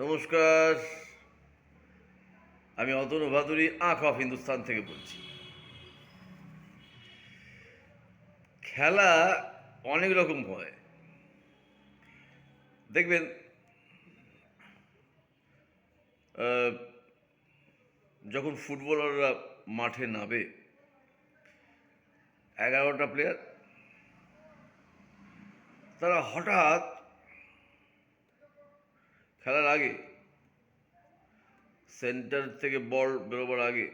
নমস্কার। আমি অতনু ভাদুরী, আঁখ অফ হিন্দুস্তান থেকে বলছি। খেলা অনেক রকম হয়। দেখবেন যখন ফুটবলাররা মাঠে নামে, এগারোটা প্লেয়ার তারা হঠাৎ খেলার আগে সেন্টার থেকে বল বেরোবার আগে,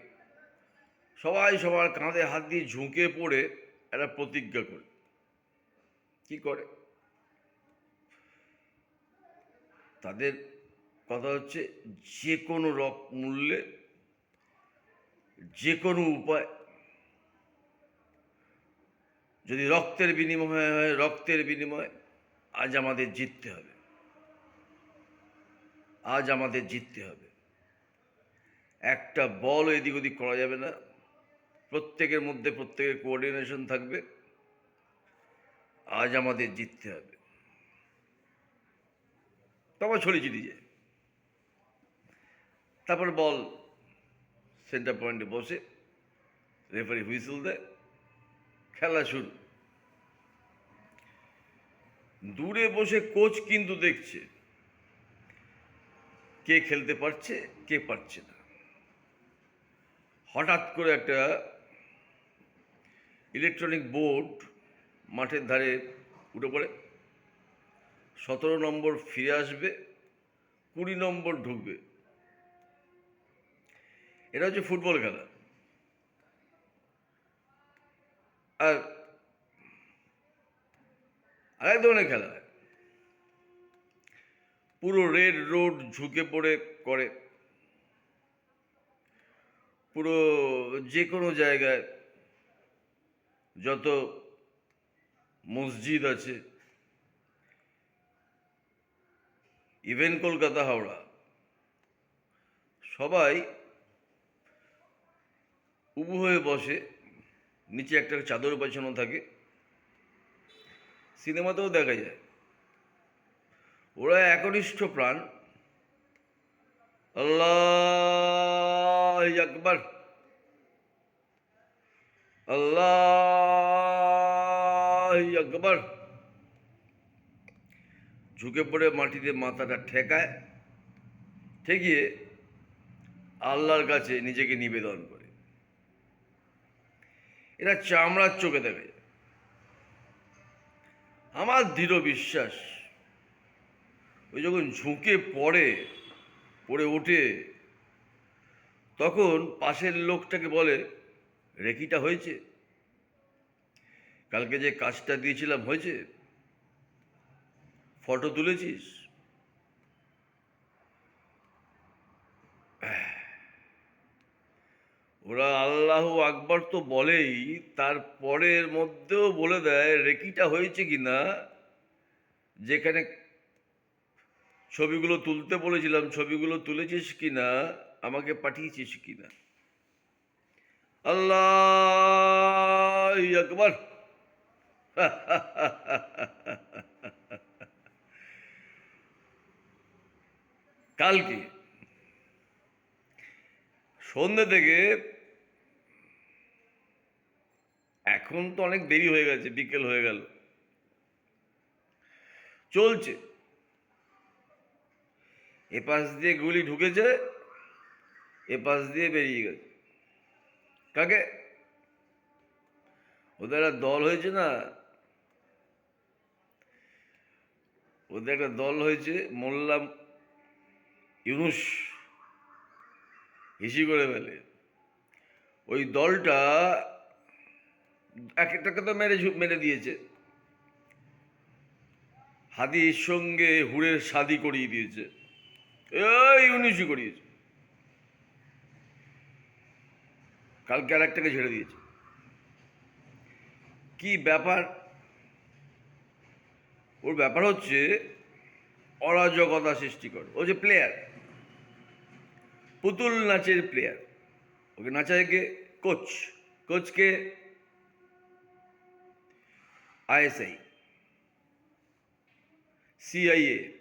সবাই সবার কাঁধে হাত দিয়ে ঝুঁকে পড়ে একটা প্রতিজ্ঞা করে। কি করে? তাদের কথা হচ্ছে যে কোনো রক মূল্যে যে কোনো উপায়। যদি রক্তের বিনিময় হয়, রক্তের বিনিময় আজ আমাদের জিততে হবে। আজ আমাদের জিততে হবে। একটা বল এদিক ওদিক করা যাবে না। প্রত্যেকের মধ্যে প্রত্যেকের কোঅর্ডিনেশন থাকবে। আজ আমাদের জিততে হবে। তারপর ছড়িয়ে চিটি যায়। তারপর বল সেন্টার পয়েন্টে বসে রেফারি হুইসেল দেয়। খেলা শুরু। দূরে বসে কোচ কিন্তু দেখছে। কে খেলতে পারছে, কে পারছে না। হঠাৎ করে একটা ইলেকট্রনিক বোর্ড মাঠের ধারে উঠে পড়ে। সতেরো নম্বর ফিরে আসবে, কুড়ি নম্বর ঢুকবে। এটা হচ্ছে ফুটবল খেলা। আর আরেক ধরনের খেলা পুরো রেড রোড ঝুঁকে পড়ে করে। পুরো যে কোনো জায়গায় যত মসজিদ আছে ইভেন কলকাতা, হাওড়া, সবাই উবু হয়ে বসে, নিচে একটা চাদর পাছানো থাকে, সিনেমাতেও দেখা যায়। ওরা একনিষ্ঠ প্রাণ। আল্লাহ আকবর। আল্লাহ আকবর। ঝুঁকে পড়ে মাটিতে মাথাটা ঠেকায়, ঠেকিয়ে আল্লাহর কাছে নিজেকে নিবেদন করে। এরা চামড়ার চোখে যায় আমার দৃঢ় বিশ্বাস ওই যখন ঝুঁকে পড়ে পড়ে ওঠে, তখন পাশের লোকটাকে বলে, রেকিটা হয়েছে? কালকে যে কাজটা দিয়েছিলাম হয়েছে? ফটো তুলেছিস? ওরা আল্লাহ আকবর তো বলেই, তারপরের মধ্যেও বলে দেয়, রেকিটা হয়েছে কি না যেখানে ছবিগুলো তুলতে বলেছিলাম, ছবিগুলো তুলেছিস কি না আমাকে পাঠিয়েছিস কি না আল্লাহ কালকে সন্ধ্যে থেকে এখন তো অনেক দেরি হয়ে গেছে, বিকেল হয়ে গেল। চলছে। এপাশ দিয়ে গুলি ঢুকেছে, এপাশ দিয়ে বেরিয়ে গেছে। কাকে? ওদের একটা দল হয়েছে না? ওদের একটা দল হয়েছে মোল্লা ইউনুস, হিসি করে ফেলে। ওই দলটা এক একটাকে তো মেরে মেরে দিয়েছে। হাদির সঙ্গে হুড়ের শাদি করিয়ে দিয়েছে। এই ইউনিসই করিয়েছে। কালকে আর একটাকে ছেড়ে দিয়েছে। কি ব্যাপার? ওর ব্যাপার হচ্ছে, অরাজকতা সৃষ্টি করে। ও যে প্লেয়ার পুতুল নাচের প্লেয়ার ওকে নাচায় কে? কোচ কোচকে আইএসআই সিআইএ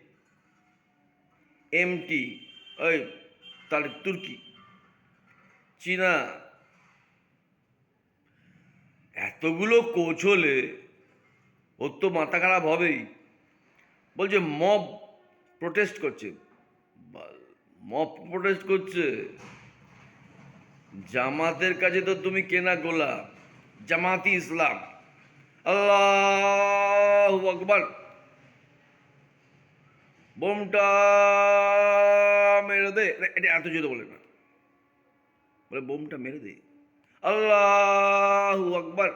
এমটি ওই তার তুর্কি। চীনা। এতগুলো কোচ হলে ওর তো মাথা খারাপ হবেই। বলছে, মব প্রোটেস্ট করছে। মব প্রোটেস্ট করছে। জামাতের কাছে তো তুমি কেনা গোলা জামাতি ইসলাম। আল্লাহ আকবর। বোমটা মেরে দে। এটা এত জোরে বলে না। বলে, বোমটা মেরে দে। আল্লাহ আকবর।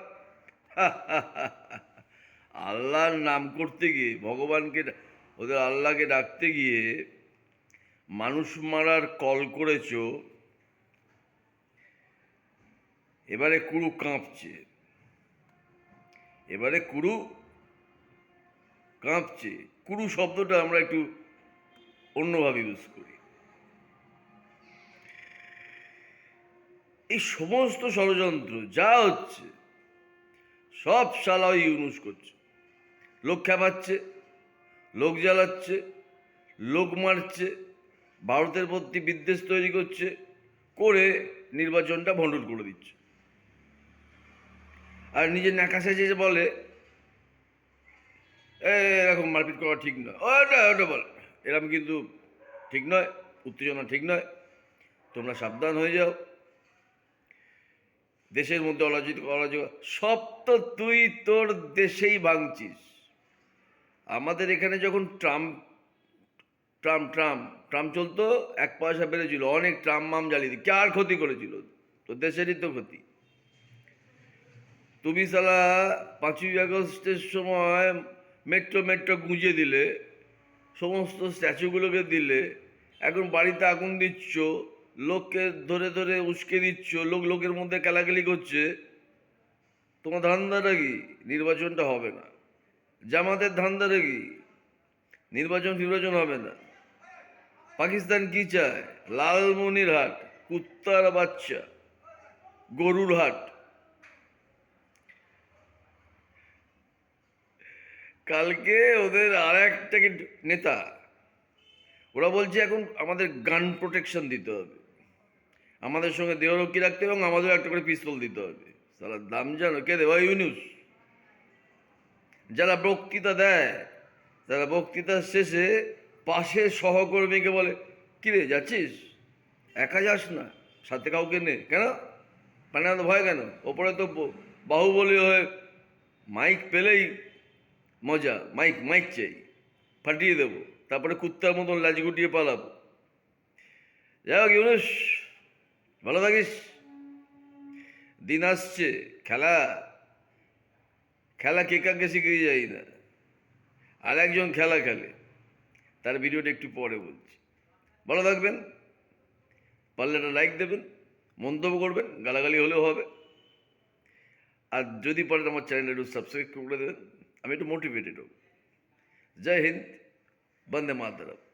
আল্লাহর নাম করতে গিয়ে, ভগবানকে, ওদের আল্লাহকে ডাকতে গিয়ে মানুষ মারার কল করেছ, এবারে কুরু কাঁপছে। এবারে কুরু কাঁপছে। কুরু শব্দটা আমরা একটু অন্যভাবে ইউজ করি। এই সমস্ত ষড়যন্ত্র যা হচ্ছে সব শালা ওই ইউনুস করছে। লোক খেপাচ্ছে লোক জ্বালাচ্ছে লোক মারছে ভারতের প্রতি বিদ্বেষ তৈরি করছে করে নির্বাচনটা ভণ্ডুল করে দিচ্ছে। আর নিজের ন্যাকা সেজে বলে "এ, এরকম মারপিট করা ঠিক নয়। ওটা ওটা বল। এরকম কিন্তু ঠিক নয়, উত্তেজনা ঠিক নয়। তোমরা সাবধান হয়ে যাও। দেশের মধ্যে অরাজিত, অরাজক, সব তো তুই তোর দেশেই ভাঙছিস। আমাদের এখানে যখন ট্রাম্প ট্রাম ট্রাম ট্রাম চলতো, এক পয়সা বেড়েছিল, অনেক ট্রাম মাম জ্বালিয়ে দিই কার ক্ষতি করেছিল? তো দেশেরই তো ক্ষতি। তুমি সালা পাঁচই আগস্টের সময় মেট্রো মেট্রো গুঁজে দিলে, সমস্ত স্ট্যাচুগুলোকে দিলে, এখন বাড়িতে আগুন দিচ্ছ, লোককে ধরে ধরে উস্কে দিচ্ছ, লোক লোকের মধ্যে কেলাকেলি করছে, তোমার ধান্দাটা কি? নির্বাচনটা হবে না। জামাতের ধান্দাটা কি? নির্বাচন ফির্বাচন হবে না। পাকিস্তান কি চায়? লালমনির হাট কুত্তার বাচ্চা, গরুর হাট। কালকে ওদের আর একটা নেতা, ওরা বলছে এখন আমাদের গান প্রোটেকশন দিতে হবে। আমাদের সঙ্গে দেহরক্ষী রাখতে এবং আমাদের একটা করে পিস্তল দিতে হবে। তারা দাম জানো, কে দেওয়া ইউনিউস। যারা বক্তৃতা দেয় তারা বক্তৃতার শেষে পাশের সহকর্মীকে বলে কিরে যাচ্ছিস? একা যাস না? সাথে কাউকে নে। কেন? পানি ভয় কেন? ওপরে তো বাহুবলী হয়ে মাইক পেলেই মজা, মাইক মাইক চাই। ফাটিয়ে দেবো, তারপরে কুত্তার মতন লাজি গুটিয়ে পালাবো। যাই হোক, ইউনুস, ভালো থাকিস। দিন আসছে, খেলা। খেলা কে কাকে শিখিয়ে যাই না। আর একজন খেলা খেলে, তার ভিডিওটা একটু পরে বলছি। ভালো থাকবেন। পারলে লাইক দেবেন, মন্তব্য করবেন, গালাগালি হলেও হবে। আর যদি পারেন আমার চ্যানেলটা একটু সাবস্ক্রাইব করে দেবেন। আমি একটু মোটিভেটেড হব। জয় হিন্দ বন্দে মাতরম।